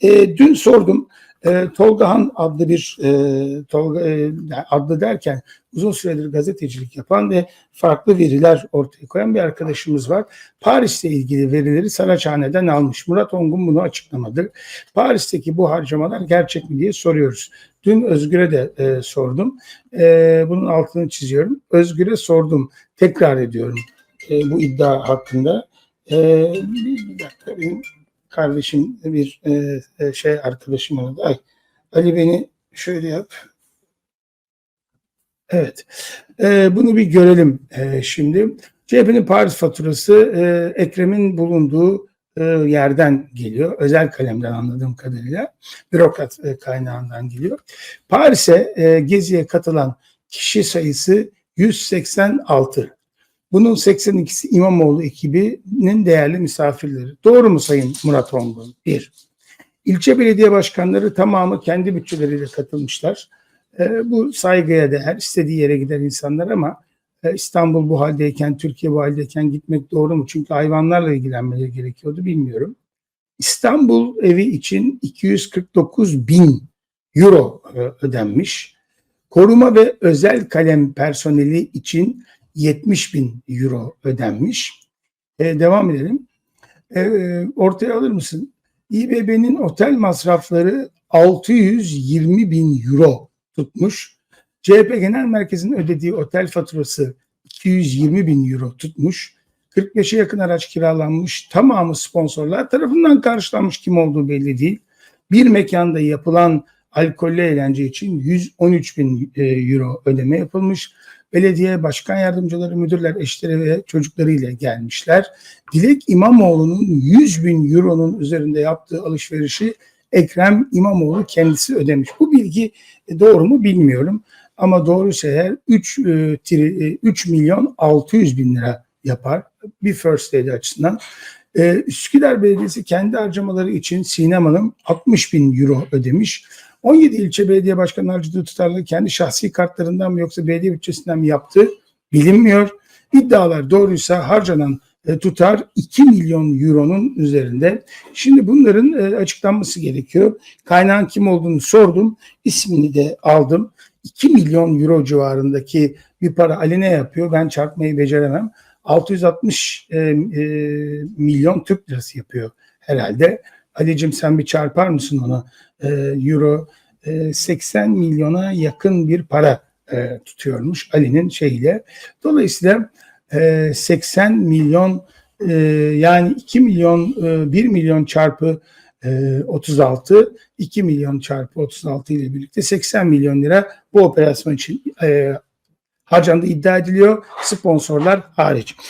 E, dün sordum. E, Tolga Han adlı bir e, Tolga e, adlı derken uzun süredir gazetecilik yapan ve farklı veriler ortaya koyan bir arkadaşımız var. Paris'le ilgili verileri Saraçhane'den almış. Murat Ongun bunu açıklamadı. Paris'teki bu harcamalar gerçek mi diye soruyoruz. Dün Özgür'e de e, sordum. E, bunun altını çiziyorum. Özgür'e sordum. Tekrar ediyorum e, bu iddia hakkında. E, bir, bir dakika benim kardeşim bir e, e, şey arkadaşım oldu. Ay, Ali beni şöyle yap. Evet. E, bunu bir görelim e, şimdi. CHP'nin Paris faturası e, Ekrem'in bulunduğu e, yerden geliyor. Özel kalemden anladığım kadarıyla. Bürokrat e, kaynağından geliyor. Paris'e e, geziye katılan kişi sayısı 186. Bunun 82'si İmamoğlu ekibinin değerli misafirleri. Doğru mu Sayın Murat Ongun? Bir. İlçe belediye başkanları tamamı kendi bütçeleriyle katılmışlar. E, bu saygıya değer, istediği yere gider insanlar ama e, İstanbul bu haldeyken, Türkiye bu haldeyken gitmek doğru mu? Çünkü hayvanlarla ilgilenmeleri gerekiyordu bilmiyorum. İstanbul evi için 249 bin euro e, ödenmiş. Koruma ve özel kalem personeli için 70 bin euro ödenmiş. E, devam edelim. E, ortaya alır mısın? İBB'nin otel masrafları 620 bin euro tutmuş. CHP Genel Merkezi'nin ödediği otel faturası 220 bin euro tutmuş. 45'e yakın araç kiralanmış. Tamamı sponsorlar tarafından karşılanmış kim olduğu belli değil. Bir mekanda yapılan alkollü eğlence için 113 bin e, euro ödeme yapılmış. Belediye başkan yardımcıları, müdürler, eşleri ve çocuklarıyla gelmişler. Dilek İmamoğlu'nun 100 bin euronun üzerinde yaptığı alışverişi Ekrem İmamoğlu kendisi ödemiş. Bu bilgi doğru mu bilmiyorum. Ama doğruysa eğer 3, 3 milyon 600 bin lira yapar. Bir first lady açısından. Ee, Üsküdar Belediyesi kendi harcamaları için Sinem Hanım 60 bin euro ödemiş. 17 ilçe belediye başkanı harcadığı tutarları kendi şahsi kartlarından mı yoksa belediye bütçesinden mi yaptı bilinmiyor. İddialar doğruysa harcanan e, tutar 2 milyon euronun üzerinde. Şimdi bunların e, açıklanması gerekiyor. Kaynağın kim olduğunu sordum. ismini de aldım. 2 milyon euro civarındaki bir para Ali ne yapıyor? Ben çarpmayı beceremem. 660 e, e, milyon Türk lirası yapıyor herhalde. Ali'cim sen bir çarpar mısın ona? E, euro e, 80 milyona yakın bir para e, tutuyormuş Ali'nin şeyiyle. Dolayısıyla e, 80 milyon e, yani 2 milyon e, 1 milyon çarpı e, 36 2 milyon çarpı 36 ile birlikte 80 milyon lira bu operasyon için e, harcandığı iddia ediliyor. Sponsorlar hariç.